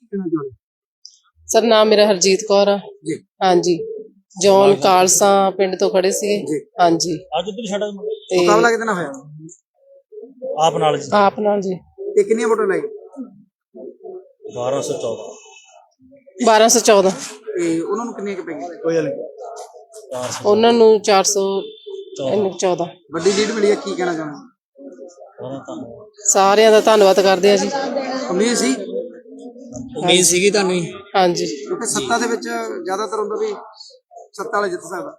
ਕੀ ਕਹਿਣਾ ਚਾਹੁੰਦੇ ਸਰ ਨਾਮ ਮੇਰਾ ਹਰਜੀਤ ਕੌਰ ਆ। ਜੀ। ਹਾਂਜੀ। ਜੌਨ ਕਾਲਸਾ ਪਿੰਡ ਤੋਂ ਖੜੇ ਸੀਗੇ। ਜੀ। ਹਾਂਜੀ। ਅੱਜ ਉੱਧਰ ਛੱਡ ਤੇ ਮੁਕਾਬਲਾ ਨਾਲ ਹੋਇਆ? ਆਪ ਨਾਲ ਜੀ। ਆਪ ਨਾਲ ਜੀ। ਤੇ ਕਿੰਨੀਆਂ ਵੋਟਾਂ ਲਾਈ 1214 1214 ਤੇ ਉਹਨਾਂ ਨੂੰ ਕਿੰਨੀਆਂ ਕੁ ਪੈ ਗਈਆਂ? ਕੋਈ ਨਹੀਂ। ਉਹਨਾਂ ਨੂੰ 400 ਇੰਨੇ ਕੁ 14 ਵੱਡੀ ਲੀਡ ਮਿਲੀ ਹੈ ਕੀ ਕਹਿਣਾ ਚਾਹੁੰਦੇ? ਸਾਰਿਆਂ ਦਾ ਧੰਨਵਾਦ। ਕਰਦੇ ਆ ਜੀ। ਉਮੀਦ ਸੀ ਉਮੀਦ ਸੀਗੀ ਤੁਹਾਨੂੰ ਹੀ। ਹਾਂਜੀ। ਕਿਉਂਕਿ ਸੱਤਾ ਦੇ ਵਿੱਚ ਜ਼ਿਆਦਾਤਰ ਹੁੰਦਾ ਵੀ ਸੱਤਾ ਵਾਲਾ ਜਿੱਤ ਸਕਦਾ।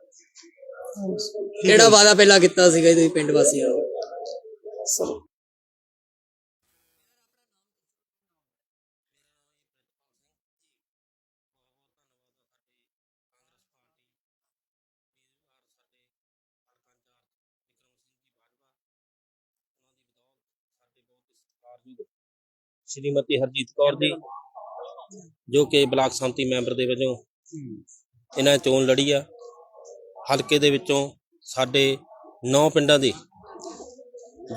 ਕਿਹੜਾ ਵਾਅਦਾ ਪਹਿਲਾਂ ਕੀਤਾ ਸੀਗਾ ਜੀ ਤੁਸੀਂ ਪਿੰਡ ਵਾਸੀਆਂ ਨੂੰ? ਸਰ ਸ਼੍ਰੀਮਤੀ ਹਰਜੀਤ ਕੌਰ ਜੀ ਜੋ ਕਿ ਬਲਾਕ ਸੰਮਤੀ ਮੈਂਬਰ ਦੇ ਵਜੋਂ ਇਹਨਾਂ ਚੋਣ ਲੜੀ ਆ। ਹਲਕੇ ਦੇ ਵਿੱਚੋਂ ਸਾਡੇ 9 ਪਿੰਡਾਂ ਦੀ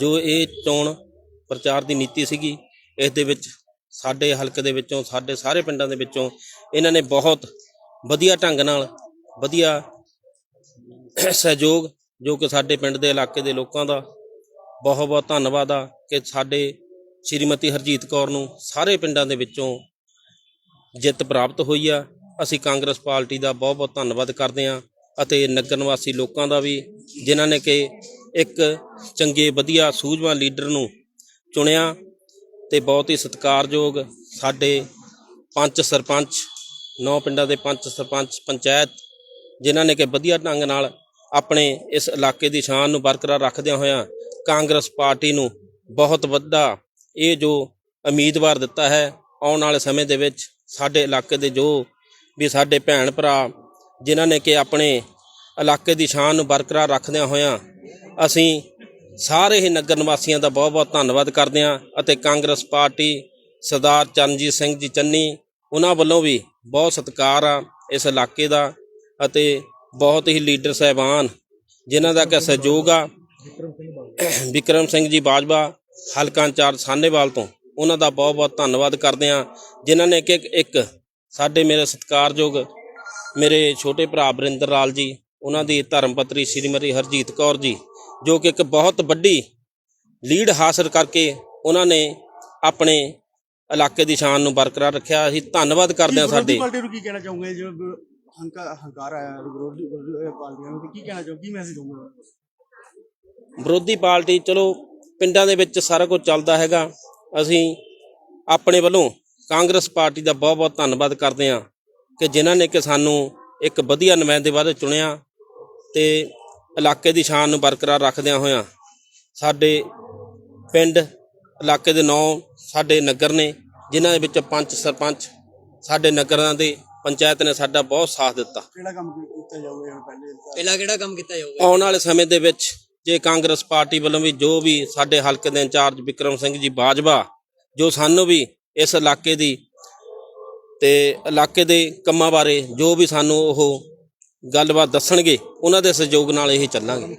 ਜੋ ਇਹ ਚੋਣ ਪ੍ਰਚਾਰ ਦੀ ਨੀਤੀ ਸੀਗੀ, ਇਸ ਦੇ ਵਿੱਚ ਸਾਡੇ ਹਲਕੇ ਦੇ ਵਿੱਚੋਂ, ਸਾਡੇ ਸਾਰੇ ਪਿੰਡਾਂ ਦੇ ਵਿੱਚੋਂ ਇਹਨਾਂ ਨੇ ਬਹੁਤ ਵਧੀਆ ਢੰਗ ਨਾਲ ਵਧੀਆ ਸਹਿਯੋਗ ਜੋ ਕਿ ਸਾਡੇ ਪਿੰਡ ਦੇ ਇਲਾਕੇ ਦੇ ਲੋਕਾਂ ਦਾ ਬਹੁਤ ਬਹੁਤ ਧੰਨਵਾਦ ਆ ਕਿ ਸਾਡੇ ਸ਼੍ਰੀਮਤੀ ਹਰਜੀਤ ਕੌਰ ਨੂੰ ਸਾਰੇ ਪਿੰਡਾਂ ਦੇ ਵਿੱਚੋਂ ਜਿੱਤ ਪ੍ਰਾਪਤ ਹੋਈ ਆ। ਅਸੀਂ ਕਾਂਗਰਸ ਪਾਰਟੀ ਦਾ ਬਹੁਤ ਬਹੁਤ ਧੰਨਵਾਦ ਕਰਦੇ ਹਾਂ ਅਤੇ ਨਗਰ ਨਿਵਾਸੀ ਲੋਕਾਂ ਦਾ ਵੀ, ਜਿਨ੍ਹਾਂ ਨੇ ਕਿ ਇੱਕ ਚੰਗੇ, ਵਧੀਆ, ਸੂਝਵਾਨ ਲੀਡਰ ਨੂੰ ਚੁਣਿਆ ਤੇ ਬਹੁਤ ਹੀ ਸਤਿਕਾਰਯੋਗ ਸਾਡੇ ਪੰਚ ਸਰਪੰਚ, ਨੌ ਪਿੰਡਾਂ ਦੇ ਪੰਚ ਸਰਪੰਚ, ਪੰਚਾਇਤ, ਜਿਨ੍ਹਾਂ ਨੇ ਕਿ ਵਧੀਆ ਢੰਗ ਨਾਲ ਆਪਣੇ ਇਸ ਇਲਾਕੇ ਦੀ ਸ਼ਾਨ ਨੂੰ ਬਰਕਰਾਰ ਰੱਖਦਿਆਂ ਹੋਇਆਂ ਕਾਂਗਰਸ ਪਾਰਟੀ ਨੂੰ ਬਹੁਤ ਵੱਡਾ ਇਹ ਜੋ ਉਮੀਦਵਾਰ ਦਿੱਤਾ ਹੈ, ਆਉਣ ਵਾਲੇ ਸਮੇਂ ਦੇ ਵਿੱਚ ਸਾਡੇ ਇਲਾਕੇ ਦੇ ਜੋ ਵੀ ਸਾਡੇ ਭੈਣ ਭਰਾ ਜਿਨ੍ਹਾਂ ਨੇ ਕਿ ਆਪਣੇ ਇਲਾਕੇ ਦੀ ਸ਼ਾਨ ਨੂੰ ਬਰਕਰਾਰ ਰੱਖਦਿਆਂ ਹੋਇਆਂ ਅਸੀਂ ਸਾਰੇ ਹੀ ਨਗਰ ਨਿਵਾਸੀਆਂ ਦਾ ਬਹੁਤ-ਬਹੁਤ ਧੰਨਵਾਦ ਕਰਦੇ ਹਾਂ ਅਤੇ ਕਾਂਗਰਸ ਪਾਰਟੀ ਸਰਦਾਰ ਚਰਨਜੀਤ ਸਿੰਘ ਜੀ ਚੰਨੀ ਉਹਨਾਂ ਵੱਲੋਂ ਵੀ ਬਹੁਤ ਸਤਿਕਾਰ ਆ ਇਸ ਇਲਾਕੇ ਦਾ ਅਤੇ ਬਹੁਤ ਹੀ ਲੀਡਰ ਸਹਿਬਾਨ ਜਿਨ੍ਹਾਂ ਦਾ ਕਿ ਸਹਿਯੋਗ ਆ। ਵਿਕਰਮ ਸਿੰਘ ਜੀ ਬਾਜਵਾ, ਹਲਕਾ ਇੰਚਾਰਜ ਸਾਨੇਵਾਲ ਤੋਂ। ਉਹਨਾਂ ਦਾ ਬਹੁਤ ਬਹੁਤ ਧੰਨਵਾਦ ਕਰਦੇ ਹਾਂ ਜਿਨ੍ਹਾਂ ਨੇ ਕਿ ਇੱਕ ਸਾਡੇ ਮੇਰੇ ਸਤਿਕਾਰਯੋਗ ਮੇਰੇ ਛੋਟੇ ਭਰਾ ਬਰਿੰਦਰ ਲਾਲ ਜੀ ਉਹਨਾਂ ਦੀ ਧਰਮ ਪਤਨੀ ਸ਼੍ਰੀਮਤੀ ਹਰਜੀਤ ਕੌਰ ਜੀ ਜੋ ਕਿ ਇੱਕ ਬਹੁਤ ਵੱਡੀ ਲੀਡ ਹਾਸਲ ਕਰਕੇ ਉਹਨਾਂ ਨੇ ਆਪਣੇ ਇਲਾਕੇ ਦੀ ਸ਼ਾਨ ਨੂੰ ਬਰਕਰਾਰ ਰੱਖਿਆ। ਅਸੀਂ ਧੰਨਵਾਦ ਕਰਦੇ ਹਾਂ ਸਾਡੇ। ਪਾਰਟੀ ਨੂੰ ਕੀ ਕਹਿਣਾ ਚਾਹੋਗੇ? ਜੋ ਹੰਕਾਰ ਹੰਕਾਰ ਆਇਆ ਵਿਰੋਧੀ ਵਿਰੋਧੀ ਪਾਰਟੀਆਂ ਨੂੰ ਤੇ ਕੀ ਕਹਿਣਾ ਚਾਹੋ ਕੀ ਮੈਸੇਜ ਦਊਂਗਾ? ਵਿਰੋਧੀ ਪਾਰਟੀ ਚਲੋ ਪਿੰਡਾਂ ਦੇ ਵਿੱਚ ਸਾਰਾ ਕੁਝ ਚੱਲਦਾ ਹੈਗਾ। ਅਸੀਂ ਆਪਣੇ ਵੱਲੋਂ ਕਾਂਗਰਸ ਪਾਰਟੀ ਦਾ ਬਹੁਤ-ਬਹੁਤ ਧੰਨਵਾਦ ਕਰਦੇ ਹਾਂ ਕਿ ਜਿਨ੍ਹਾਂ ਨੇ ਕਿ ਸਾਨੂੰ ਇੱਕ ਵਧੀਆ ਨੁਮਾਇੰਦੇ ਵਾਲੇ ਚੁਣਿਆ ਤੇ ਇਲਾਕੇ ਦੀ ਸ਼ਾਨ ਨੂੰ ਬਰਕਰਾਰ ਰੱਖਦਿਆਂ ਹੋਇਆਂ ਸਾਡੇ ਪਿੰਡ ਇਲਾਕੇ ਦੇ ਨੌ ਸਾਡੇ ਨਗਰ ਨੇ ਜਿਨ੍ਹਾਂ ਦੇ ਵਿੱਚ ਪੰਚ ਸਰਪੰਚ ਸਾਡੇ ਨਗਰਾਂ ਦੇ ਪੰਚਾਇਤ ਨੇ ਸਾਡਾ ਬਹੁਤ ਸਾਥ ਦਿੱਤਾ। ਕਿਹੜਾ ਕੰਮ ਕੀਤਾ ਜਾਊਗਾ ਹੁਣ ਪਹਿਲੇ? ਪਹਿਲਾਂ ਕਿਹੜਾ ਕੰਮ ਕੀਤਾ ਜਾਊਗਾ? ਆਉਣ ਵਾਲੇ ਸਮੇਂ ਦੇ ਵਿੱਚ ਜੇ ਕਾਂਗਰਸ ਪਾਰਟੀ ਵੱਲੋਂ ਵੀ ਜੋ ਵੀ ਸਾਡੇ ਹਲਕੇ ਦੇ ਇੰਚਾਰਜ ਵਿਕਰਮ ਸਿੰਘ ਜੀ ਬਾਜਵਾ, ਜੋ ਸਾਨੂੰ ਵੀ ਇਸ ਇਲਾਕੇ ਦੀ ਤੇ ਇਲਾਕੇ ਦੇ ਕੰਮਾਂ ਬਾਰੇ ਜੋ ਵੀ ਸਾਨੂੰ ਉਹ ਗੱਲਬਾਤ ਦੱਸਣਗੇ, ਉਹਨਾਂ ਦੇ ਸਹਿਯੋਗ ਨਾਲ ਇਹ ਚੱਲਾਂਗੇ।